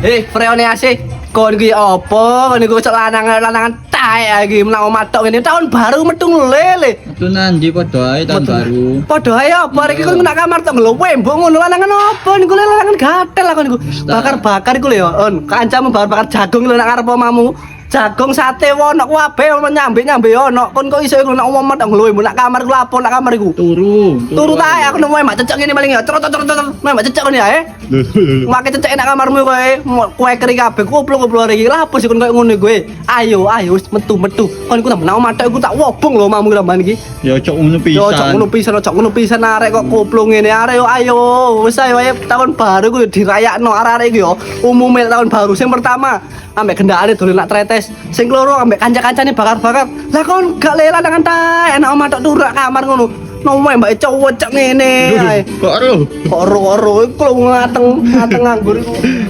Eh, freone asih. Kon iki opo? Kon iku cek lanangan-lanangan taek iki menawa matok ngene tahun baru metu lele. Itu nanti padha ae tahun baru. Padha ae apa iki kon nak kamar tok lho wembok ngono lanangan opo niku lanangan gatel lah kon niku. Ustaz. Bakar-bakar iku lho on. Kancamu bakar-bakar jagung lho nak karep omamu. Jagung sate wono kabeh ono. Kon kok iso nak omong tok lho nak kamar ku lapo nak kamar iku. Turu. Turu tae aku nemu mak cecek ngene paling ya. Trot trot trot. Mak cecek kon ya, eh. Mak cecek nak kamarmu kowe. Kowe keri kabeh kupluk-kupluk iki. Lah apa sih kon koyo ngono kowe? Ayo, ayo wis metu-metu. Kon tak menang matok iku tak wobong lho mamu lamban iki. Ya cok ngono Yo cok pisan. ngono pisan, cok ngono pisan arek kok kupluk ngene. Arek yo ayo, wis ayo ayo tahun baru ku dirayakno arek-arek iki yo. Umume tahun baru sing pertama ambek gendakane dolen nak tretes. Sing keloro ambek kanca-kancane bakar-bakar. Lah kon gak lela dengan tae enak omah tok turak kamar ngono. Nomo mbak cowok cek ngene ae. Kok ero? Koro-koro iku lho ngateng ngateng nganggur iku.